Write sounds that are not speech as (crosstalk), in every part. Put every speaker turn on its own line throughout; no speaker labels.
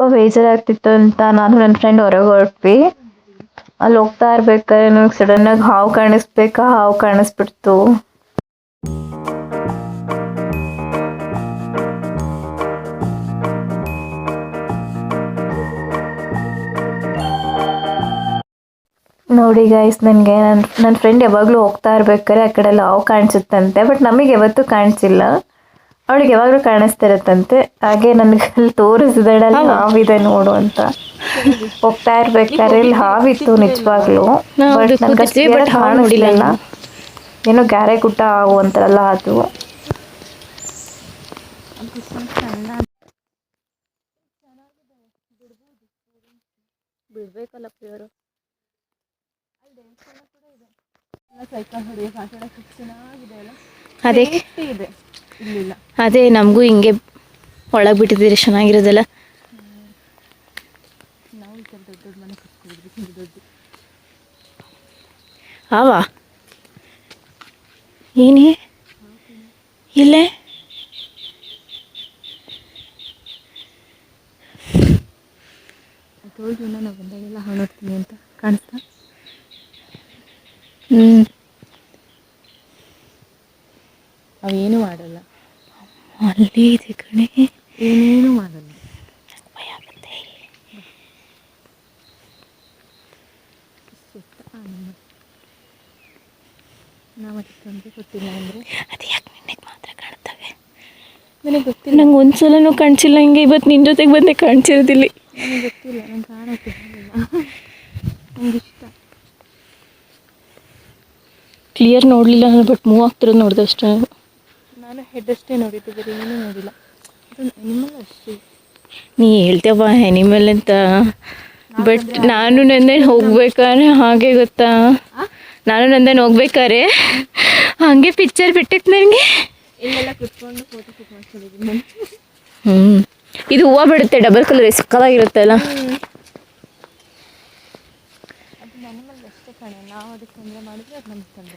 ಬೇಜಾರಾಗ್ತಿತ್ತು ಅಂತ ನಾನು ನನ್ನ ಫ್ರೆಂಡ್ ಹೊರಗೆ ಹೊರಟ್ವಿ. ಅಲ್ಲಿ ಹೋಗ್ತಾ ಇರ್ಬೇಕಾದ್ರೆ ನನಗೆ ಸಡನ್ ಆಗಿ ಹಾವು ಕಾಣಿಸ್ಬೇಕಾ? ಹಾವು ಕಾಣಿಸ್ಬಿಡ್ತು. ನೋಡಿ ಗೈಸ್ ನನಗೆ ನನ್ನ ನನ್ನ ಫ್ರೆಂಡ್ ಯಾವಾಗಲೂ ಹೋಗ್ತಾ ಇರ್ಬೇಕಾದ್ರೆ ಆ ಕಡೆ ಹಾವು ಕಾಣಿಸುತ್ತಂತೆ ಬಟ್ ನಮಗೆ ಯಾವತ್ತೂ ಕಾಣಿಸಿಲ್ಲ. ಅವಳಿಗೆ ಯಾವಾಗಲೂ ಕಾಣಿಸ್ತಿರತ್ತಂತೆ. ಹಾಗೆ ನನಗೆ ಅಲ್ಲಿ ತೋರಿಸಿದಳೆ ಅಲ್ಲಿ ಹಾವಿದೆ ನೋಡು ಅಂತ. ಹೋಗ್ತಾ ಇರ್ಬೇಕಾದ್ರೆ ಇಲ್ಲಿ ಹಾವಿತ್ತು ನಿಜವಾಗ್ಲೂ. ಬಟ್ ನನಗೆ ಕಾಣಿಸ್ಲಿಲ್ಲ. ಏನೋ ಗ್ಯಾರೆ ಗುಟ್ಟ ಹಾವು ಅಂತಾರಲ್ಲ ಅದು.
ಬಿಡ್ಬೇಕಲ್ಲ ಪ್ರಿಯರು ಅದೇ. ಅದೇ ನಮಗೂ ಹಿಂಗೆ ಒಳಗೆ ಬಿಟ್ಟಿದ್ದೀರಿ ಚೆನ್ನಾಗಿರೋದಲ್ಲ. ಆವಾ? ಏನೇ? ಇಲ್ಲೇ?
ಹ್ಮ್ ಬಂದಾಗೆಲ್ಲ ಅಂತ ಕಾಣಿಸ್ತಾ?
ಹ್ಞೂ
ಅವೇನು ಮಾಡಲ್ಲ.
ಅಲ್ಲಿ ಇದೆ ಕಣೆ.
ಏನೇನು ಮಾಡಲ್ಲ.
ಭಯ ಆಗುತ್ತೆ
ನಾವು ಅದಕ್ಕೆ ಗೊತ್ತಿಲ್ಲ ಅಂದರೆ?
ಅದು ಯಾಕೆ ನಿನಗೆ ಮಾತ್ರ ಕಾಣ್ತವೆ?
ನನಗೆ ಗೊತ್ತಿಲ್ಲ.
ನಂಗೆ ಒಂದ್ಸಲನೂ ಕಾಣಿಸಿಲ್ಲ ಹಿಂಗೆ ಇವತ್ತು ನಿನ್ನ ಜೊತೆಗೆ ಬಂದೆ ಕಾಣಿಸಿರೋದಿಲ್ಲ.
ನನಗೆ ಗೊತ್ತಿಲ್ಲ ನಂಗೆ ಕಾಣಕ್ಕೆ ನಂಗೆ ಇಷ್ಟ.
ಕ್ಲಿಯರ್ ನೋಡಲಿಲ್ಲ ನಾನು ಬಟ್ ಮೂವ್ ಆಗ್ತಿರೋದು ನೋಡಿದೆ ಅಷ್ಟೇ.
ಹೆಡ್ ಅಷ್ಟೇ ನೋಡಿದ್ದು ಬೇರೆ ಏನೂ ನೋಡಿಲ್ಲ. ಅದೊಂದು ಅನಿಮಲ್ ಅಷ್ಟೇ.
ನೀ ಹೇಳ್ತೇವ ಅನಿಮಲ್ ಅಂತ. ಬಟ್ ನಾನು ನಂದೇನು ಹೋಗ್ಬೇಕಾದ್ರೆ ಹಾಗೆ ಗೊತ್ತಾ? ನಾನು ನಂದೇನು ಹೋಗ್ಬೇಕಾದ್ರೆ ಹಾಗೆ ಪಿಕ್ಚರ್ ಬಿಟ್ಟಿತ್ತು ನನಗೆ
ಇಲ್ಲೆಲ್ಲ ಕುತ್ಕೊಂಡು ಫೋಟೋ
ಹ್ಞೂ ಇದು ಹೂವು ಬಿಡುತ್ತೆ ಡಬಲ್ ಕಲರ್ ಸಕ್ಕದಾಗಿರುತ್ತೆ ಅಲ್ಲ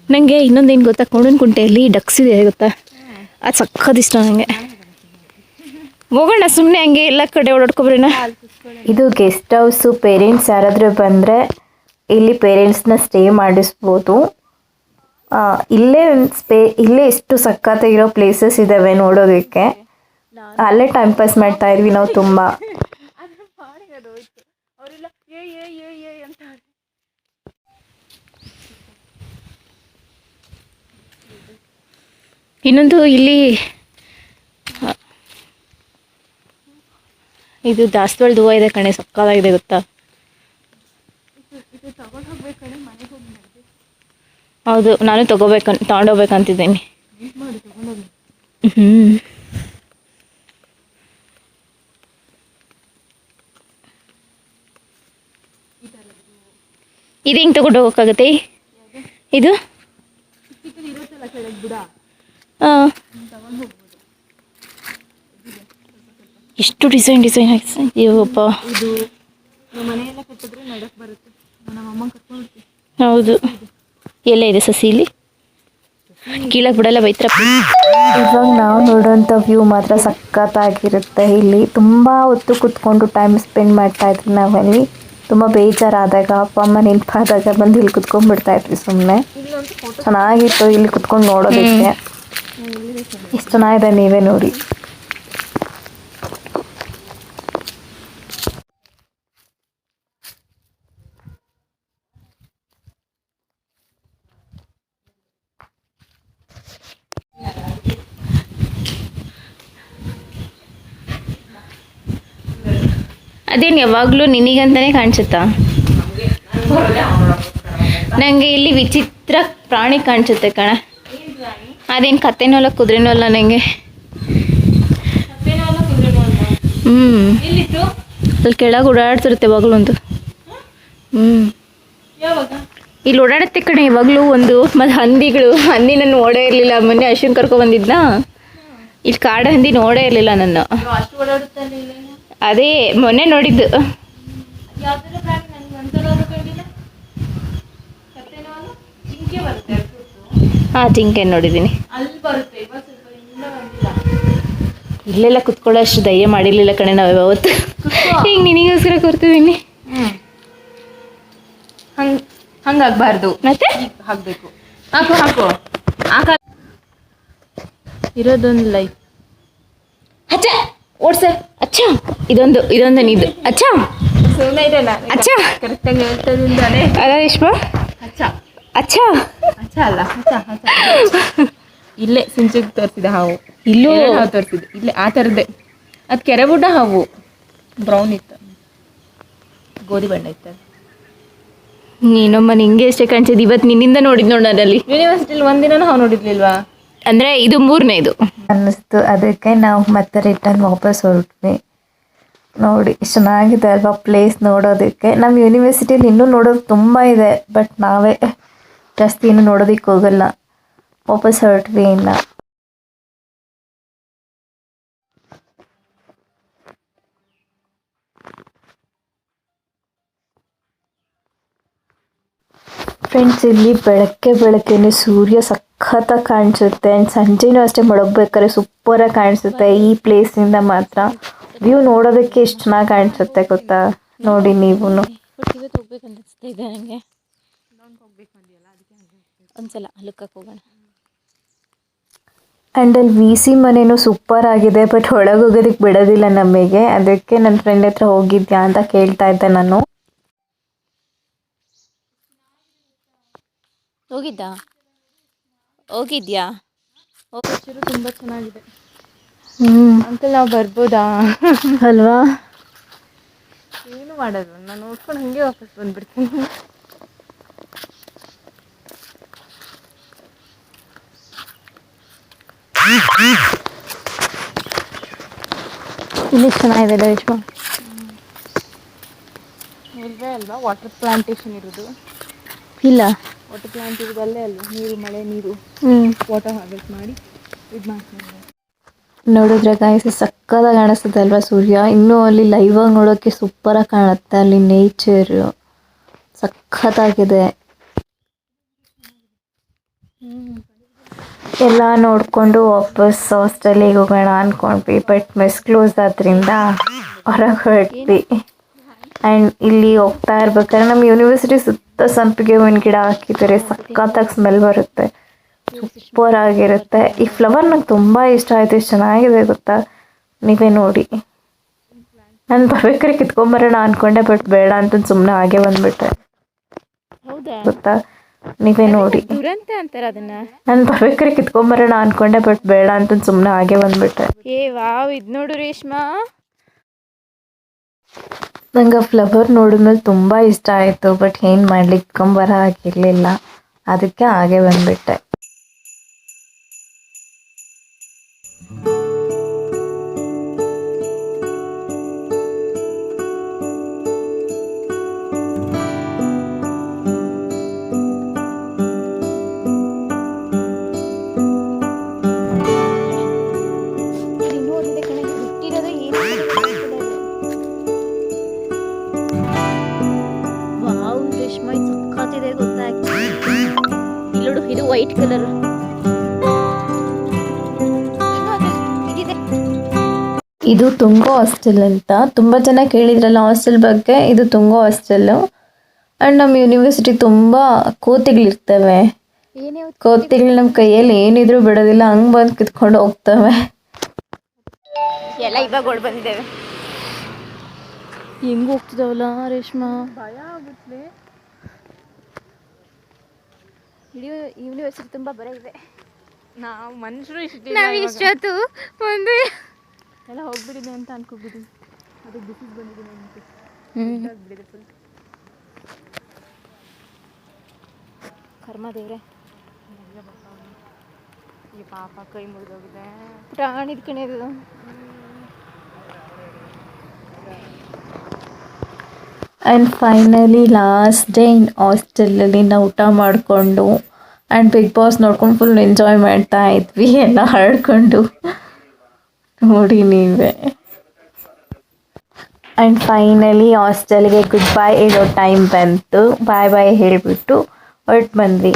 ನನಗೆ ಇನ್ನೊಂದೇನು ಗೊತ್ತಾ? ಕೊಂಡನ್ ಕುಂಟೆಯಲ್ಲಿ ಡಕ್ಸ್ ಇದೆ ಗೊತ್ತಾ? ಅದು ಸಕ್ಕದ ಇಷ್ಟ ನನಗೆ ಹೋಗೋಣ ಸುಮ್ಮನೆ ಹಂಗೆ ಎಲ್ಲ ಕಡೆ ಓಡಾಡ್ಕೊಬ್ರಿನ
ಇದು ಗೆಸ್ಟ್ ಹೌಸು ಪೇರೆಂಟ್ಸ್ ಯಾರಾದರೂ ಬಂದರೆ ಇಲ್ಲಿ ಪೇರೆಂಟ್ಸ್ನ ಸ್ಟೇ ಮಾಡಿಸ್ಬೋದು. ಇಲ್ಲೇ ಒಂದ್ ಸ್ಪೇ ಇಲ್ಲೇ ಎಷ್ಟು ಸಖತ್ತಾಗಿರೋ ಪ್ಲೇಸಸ್ ಇದ್ದಾವೆ ನೋಡೋದಕ್ಕೆ. ಅಲ್ಲೇ ಟೈಮ್ ಪಾಸ್ ಮಾಡ್ತಾ ಇದ್ವಿ ನಾವು ತುಂಬ
ಅದ್ರ ಪಾಡಿಗೆ ಅದು ಹೋಯ್ತು ಅವರೆಲ್ಲ ಏ ಏ ಏ ಏ ಅಂತ
ಇನ್ನೊಂದು ಇಲ್ಲಿ ಇದು ದಾಸವಾಳದ ಹೂವು ಇದೆ ಕಣೆ ಸಕ್ಕದಾಗಿದೆ ಗೊತ್ತಾ? ಹೌದು ನಾನು ತಗೋಬೇಕು ತಗೊಂಡೋಗ್ಬೇಕಂತಿದ್ದೀನಿ. ಹ್ಞೂ ಇದು ಹಿಂಗೆ ತಗೊಂಡು ಹೋಗೋಕ್ಕಾಗತ್ತೆ ಇದು
ಇರುತ್ತಲ್ಲ ಕೆಳಗೆ ಬುಡ
ಹಾಂ ಎಷ್ಟು ಡಿಸೈನ್ ಡಿಸೈನ್ ಆಗಿದೆ ಅಯ್ಯೋಪ್ಪ
ಇದು ನಮ್ಮ ಮನೆಯೆಲ್ಲ ಕಟ್ಟಿದ್ರೆ ನಡಕ್ ಬರುತ್ತೆ. ನಮ್ಮ ಅಮ್ಮ ಕರ್ಕೊಂಡು ಹೋಗ್ತೀವಿ
ಹೌದು. ಎಲ್ಲ ಇದೆ ಸಸಿ ಇಲ್ಲಿ. ಕೀಳಕ್ಕೆ ಬಿಡಲ್ಲ ಬೈತ್ರ.
ಇವಾಗ ನಾವು ನೋಡೋಂಥ ವ್ಯೂ ಮಾತ್ರ ಸಖತ್ತಾಗಿರುತ್ತೆ ಇಲ್ಲಿ. ತುಂಬ ಹೊತ್ತು ಕುತ್ಕೊಂಡು ಟೈಮ್ ಸ್ಪೆಂಡ್ ಮಾಡ್ತಾ ಇದ್ವಿ ನಾವಲ್ಲಿ ತುಂಬ ಬೇಜಾರಾದಾಗ ಅಪ್ಪ ಅಮ್ಮ ನೆನಪಾದಾಗ ಬಂದು ಇಲ್ಲಿ ಕುತ್ಕೊಂಡ್ಬಿಡ್ತಾ ಇದ್ವಿ ಸುಮ್ಮನೆ ಚೆನ್ನಾಗಿತ್ತು ಇಲ್ಲಿ ಕುತ್ಕೊಂಡು ನೋಡೋದಕ್ಕೆ. ಎಷ್ಟು ನೀವೇ ನೋಡಿ.
ಅದೇನು ಯಾವಾಗಲೂ ನಿನಗಂತಾನೆ ಕಾಣಿಸುತ್ತಾ? ನನಗೆ ಇಲ್ಲಿ ವಿಚಿತ್ರ ಪ್ರಾಣಿ ಕಾಣಿಸುತ್ತೆ ಕಣ. ಅದೇನು ಕತ್ತೆನೂ ಅಲ್ಲ ಕುದುರೆನೂ ಅಲ್ಲ ನನಗೆ ಹ್ಞೂ ಅಲ್ಲಿ ಕೆಳಗೆ ಓಡಾಡ್ತಿರುತ್ತೆ ಯಾವಾಗಲೂ ಒಂದು ಹ್ಞೂ ಇಲ್ಲಿ ಓಡಾಡುತ್ತೆ ಕಣೆ ಇವಾಗಲೂ ಒಂದು ಮತ್ತು ಹಂದಿಗಳು. ಹಂದಿ ನಾನು ನೋಡೇ ಇರಲಿಲ್ಲ. ಮೊನ್ನೆ ಅಶ್ವಿನ್ ಕರ್ಕೊ ಬಂದಿದ್ನ. ಇಲ್ಲಿ ಕಾಡು ಹಂದಿ ನೋಡೇ ಇರಲಿಲ್ಲ ನಾನು ಅದೇ ಮೊನ್ನೆ ನೋಡಿದ್ದು.
ಯಾವ್ದಾರ
ಹಾಂ ಜಿಂಕೆ
ನೋಡಿದೀನಿ
ಇಲ್ಲೆಲ್ಲ ಕುತ್ಕೊಳ್ಳೋ ಅಷ್ಟು ಧೈರ್ಯ ಮಾಡಿರ್ಲಿಲ್ಲ ಕಣೆ ನಾವು ಯಾವತ್ತು. ಈಗ ನಿನಗೋಸ್ಕರ ಕೊಡ್ತಿದ್ದೀನಿ
ಹಂಗೆ ಹಂಗಾಗ್ಬಾರ್ದು
ಮತ್ತೆ?
ಹಾಕ್ಬೇಕು. ಹಾಕು ಹಾಕು. ಹಾಕ ಇರೋದೊಂದು ಲೈಫ್
ಅಚ್ಚ ಓಡ್ಸ. ಅಚ್ಚ ಇದೊಂದು ಇದೊಂದು ನೀದು. ಅಚ್ಚ.
ಸುಮ್ಮನೆ ಇದೆ
ಅಚ್ಚ.
ಕರೆಕ್ಟಾಗಿ ಹೇಳ್ತದಿಂದಾನೆ
ಅಲ್ಲ ರೇಷ್ಮಾ
ಅಚ್ಚ.
ಅಚ್ಚ.
ಅಚ್ಚ ಅಲ್ಲ ಅಚ್ಚ ಅಚ್ಚ. ಇಲ್ಲೇ ಸಿಂಚಿಗೆ ತೋರಿಸಿದ ಹಾವು.
ಇಲ್ಲೂ?
ಎರಡು ಹಾವು ತೋರಿಸಿದೆ? ಇಲ್ಲೇ ಆ ಥರದ್ದೇ. ಅದು ಕೆರೆಬುಡ್ಡ ಹಾವು. ಬ್ರೌನ್ ಇತ್ತು. ಗೋಧಿ ಬಣ್ಣ ಇತ್ತು
ನೀನೊಮ್ಮ ನಿಂಗೆ ಎಷ್ಟೇ ಕಾಣಿಸಿದ್ ಇವತ್ತು ನಿನ್ನಿಂದ ನೋಡಿದ್ ನೋಡ ಅದಲ್ಲಿ
ಯೂನಿವರ್ಸಿಟಿಲಿ ಒಂದಿನ ಹಾವು ನೋಡಿರ್ಲಿಲ್ವಾ?
ಅಂದ್ರೆ ಇದು ಮೂರನೇದು.
ಅನ್ನಿಸ್ತು. ಅದಕ್ಕೆ ನಾವು ಮತ್ತೆ ರಿಟರ್ನ್ ವಾಪಸ್ ಹೊರಟ್ವಿ. ನೋಡಿ ಎಷ್ಟ್ ಚೆನ್ನಾಗಿದೆ ಅಲ್ವಾ ಪ್ಲೇಸ್ ನೋಡೋದಕ್ಕೆ. ನಮ್ಮ ಯೂನಿವರ್ಸಿಟಿಲಿ ಇನ್ನೂ ನೋಡೋದು ತುಂಬ ಇದೆ ಬಟ್ ನಾವೇ ಜಾಸ್ತಿ ಏನು ನೋಡೋದಕ್ಕೆ ಹೋಗಲ್ಲ. ವಾಪಸ್ ಹೊರಟ್ವಿ ಇಲ್ಲ ಫ್ರೆಂಡ್ಸ್ ಇಲ್ಲಿ ಬೆಳಗ್ಗೆ ಬೆಳಗ್ಗೆನೆ ಸೂರ್ಯ ಸಖತ್ತಾಗಿ ಕಾಣಿಸುತ್ತೆ. ಆ್ಯಂಡ್ ಸಂಜೆನೂ ಅಷ್ಟೇ ಮಡಗ್ಬೇಕಾದ್ರೆ ಸೂಪರಾಗಿ ಕಾಣಿಸುತ್ತೆ. ಈ ಪ್ಲೇಸಿಂದ ಮಾತ್ರ. ವ್ಯೂ ನೋಡೋದಕ್ಕೆ ಎಷ್ಟು ಚೆನ್ನಾಗಿ ಕಾಣಿಸುತ್ತೆ ಗೊತ್ತಾ? ನೋಡಿ ನೀವು
ಇವತ್ತು ಹೋಗ್ಬೇಕಂತ ಅನಿಸ್ತಾ ಇದೆ ನನಗೆ ಒಂದ್ಸಲ ಅಲ್ಲಕ್ಕಕ್ಕೆ ಹೋಗೋಣ.
ಆ್ಯಂಡ್ ಅಲ್ಲಿ ವಿ ಸಿ ಮನೇನು ಸೂಪರ್ ಆಗಿದೆ ಬಟ್ ಒಳಗೆ ಹೋಗೋದಕ್ಕೆ ಬಿಡೋದಿಲ್ಲ ನಮಗೆ. ಅದಕ್ಕೆ ನನ್ನ ಫ್ರೆಂಡ್ ಹತ್ರ ಹೋಗಿದ್ಯಾ ಅಂತ ಕೇಳ್ತಾ ಇದ್ದೆ ನಾನು.
ಹೋಗಿದ್ದ? ಹೋಗಿದ್ಯಾ?
ಚೂರು ತುಂಬ ಚೆನ್ನಾಗಿದೆ.
ಹ್ಞೂ
ಅಂಕಲ್ ನಾವು ಬರ್ಬೋದಾ?
ಅಲ್ವಾ?
ಏನು ಮಾಡೋದು? ನಾನು ನೋಡ್ಕೊಂಡು ಹಂಗೆ ವಾಪಸ್ ಬಂದ್ಬಿಡ್ತೀನಿ.
ಇಲ್ಲಿ ಚೆನ್ನಾಗಿದೆ ರೇಷ್ಮಾ
ಇಲ್ವೇ ಅಲ್ವಾ? ವಾಟರ್ ಪ್ಲಾಂಟೇಶನ್ ಇರೋದು.
ಇಲ್ಲ.
ವಾಟರ್ ಪ್ಲಾಂಟ್ ಇರೋದು ಅಲ್ಲೇ ಅಲ್ವಾ? ನೀರು ಮಳೆ ನೀರು.
ಹ್ಞೂ
ವಾಟರ್ ಹಾರ್ವೆಸ್ಟ್ ಮಾಡಿ ಇದು ಮಾಡ್ತಾರೆ
ನೋಡಿದ್ರೆ ಗಾಯಸ್ ಸಕ್ಕತ್ತಾಗಿ ಕಾಣಿಸ್ತದೆ ಅಲ್ವಾ ಸೂರ್ಯ? ಇನ್ನೂ ಅಲ್ಲಿ ಲೈವ್ ಆಗಿ ನೋಡೋಕ್ಕೆ ಆಗಿ ಕಾಣುತ್ತೆ. ಅಲ್ಲಿ ನೇಚರ್ ಸಖತ್ತಾಗಿದೆ ಎಲ್ಲ ನೋಡಿಕೊಂಡು ವಾಪಸ್ ಹಾಸ್ಟೆಲಿಗೆ ಹೋಗೋಣ ಅಂದ್ಕೊಂಡ್ವಿ ಬಟ್ ಮೆಸ್ ಕ್ಲೋಸ್ ಆದ್ರಿಂದ ಹೊರಗೆ ಹೊರಟ್ವಿ. ಆ್ಯಂಡ್ ಇಲ್ಲಿ ಹೋಗ್ತಾ ಇರ್ಬೇಕಾದ್ರೆ ನಮ್ಮ ಯೂನಿವರ್ಸಿಟಿ ಸುತ್ತ ಸಂಪಿಗೆ ಹೂವಿನ ಗಿಡ ಹಾಕಿದ್ದಾರೆ ಸಖತ್ತಾಗಿ ಸ್ಮೆಲ್ ಬರುತ್ತೆ. ಸೂಪರ್ ಆಗಿರುತ್ತೆ. ಈ ಫ್ಲವರ್ ನಂಗೆ ತುಂಬ ಇಷ್ಟ ಆಯಿತು. ಎಷ್ಟು ಚೆನ್ನಾಗಿದೆ ಗೊತ್ತಾ? ನೀವೇ ನೋಡಿ. ನಾನು ಬರ್ಬೇಕಾದ್ರೆ ಕಿತ್ಕೊಂಬರೋಣ ಅಂದ್ಕೊಂಡೆ ಬಟ್ ಬೇಡ ಅಂತ ಸುಮ್ಮನೆ ಹಾಗೆ ಬಂದ್ಬಿಟ್ಟೆ.
ಹೌದಾ?
ಗೊತ್ತಾ? ನೀವೇ ನೋಡಿ.
ದುರಂತ ಅಂತಾರ ಅದನ್ನ.
ನಾನು ಬರ್ಬೇಕಾರೆ ಕಿತ್ಕೊಂಬರೋಣ ಅನ್ಕೊಂಡೆ ಬಟ್ ಬೇಡ ಅಂತ ಸುಮ್ಮನೆ ಹಾಗೆ ಬಂದ್ಬಿಟ್ಟೆ
ಏ ವಾವ್ ಇದು ನೋಡು ರೇಷ್ಮಾ.
ನಂಗೆ ಆ ಫ್ಲವರ್ ನೋಡಿದ್ಮೇಲೆ ತುಂಬ ಇಷ್ಟ ಆಯಿತು ಬಟ್ ಏನು ಮಾಡ್ಲಿಕ್ಕೆ ಇಟ್ಕೊಂಬರ ಆಗಿರಲಿಲ್ಲ ಅದಕ್ಕೆ ಹಾಗೆ ಬಂದ್ಬಿಟ್ಟೆ.
ಕಲರ್
ಇದು ತುಂಗೋ ಹಾಸ್ಟೆಲ್ ಅಂತ. ತುಂಬ ಜನ ಕೇಳಿದ್ರಲ್ಲ ಹಾಸ್ಟೆಲ್ ಬಗ್ಗೆ. ಇದು ತುಂಗೋ ಹಾಸ್ಟೆಲ್ಲು ಆ್ಯಂಡ್ ನಮ್ಮ ಯೂನಿವರ್ಸಿಟಿ ತುಂಬ ಕೋತಿಗಳಿರ್ತವೆ.
ಏನೇ
ಕೋತಿಗಳು ನಮ್ಮ ಕೈಯಲ್ಲಿ ಏನಿದ್ರು ಬಿಡೋದಿಲ್ಲ. ಹಂಗೆ ಬಂದು ಕಿತ್ಕೊಂಡು ಹೋಗ್ತವೆ.
ಎಲ್ಲ ಇವಾಗ ಓಡ್ ಬಂದಿದ್ದೇವೆ. ಹೆಂಗ್ ಹೋಗ್ತಿದ್ದಾವಲ್ಲ ರೇಷ್ಮಾ?
ಭಯ ಆಗುತ್ತೆ.
ಇಡೀ ಯೂನಿವರ್ಸಿಟಿ ತುಂಬ ಬರ ಇದೆ.
ನಾವು ಮನುಷ್ಯರು ಇಷ್ಟು
ನಾವು ಇಷ್ಟೊತ್ತು ಒಂದು
ಎಲ್ಲ ಹೋಗ್ಬಿಡಿದೆ ಅಂತ ಅನ್ಕೋಬಿಡಿ ಅದು ಬಿಸಿಲು ಬಂದಿದೆ ಅಂತ. ಫುಲ್
ಕರ್ಮ ದೇವ್ರೆ.
ಈ ಪಾಪ ಕೈ ಮುರಿದೋಗಿದೆ.
ಪ್ರಾಣಿದ ಕಣೆ ಇದು
and finally last day in ಹಾಸ್ಟೆಲಲ್ಲಿ ನಾವು ಊಟ ಮಾಡಿಕೊಂಡು ಆ್ಯಂಡ್ ಬಿಗ್ ಬಾಸ್ ನೋಡ್ಕೊಂಡು ಫುಲ್ ಎಂಜಾಯ್ ಮಾಡ್ತಾ ಇದ್ವಿ. (laughs) ಎಲ್ಲ ಹಾಡ್ಕೊಂಡು ನೋಡಿ ನೀವೇ. ಆ್ಯಂಡ್ ಫೈನಲಿ ಹಾಸ್ಟೆಲ್ಗೆ ಗುಡ್ ಬೈ ಹೇಳೋ ಟೈಮ್ ಬಂತು. ಬಾಯ್ ಬಾಯ್ ಹೇಳಿಬಿಟ್ಟು ಹೊರಟು ಬಂದ್ವಿ.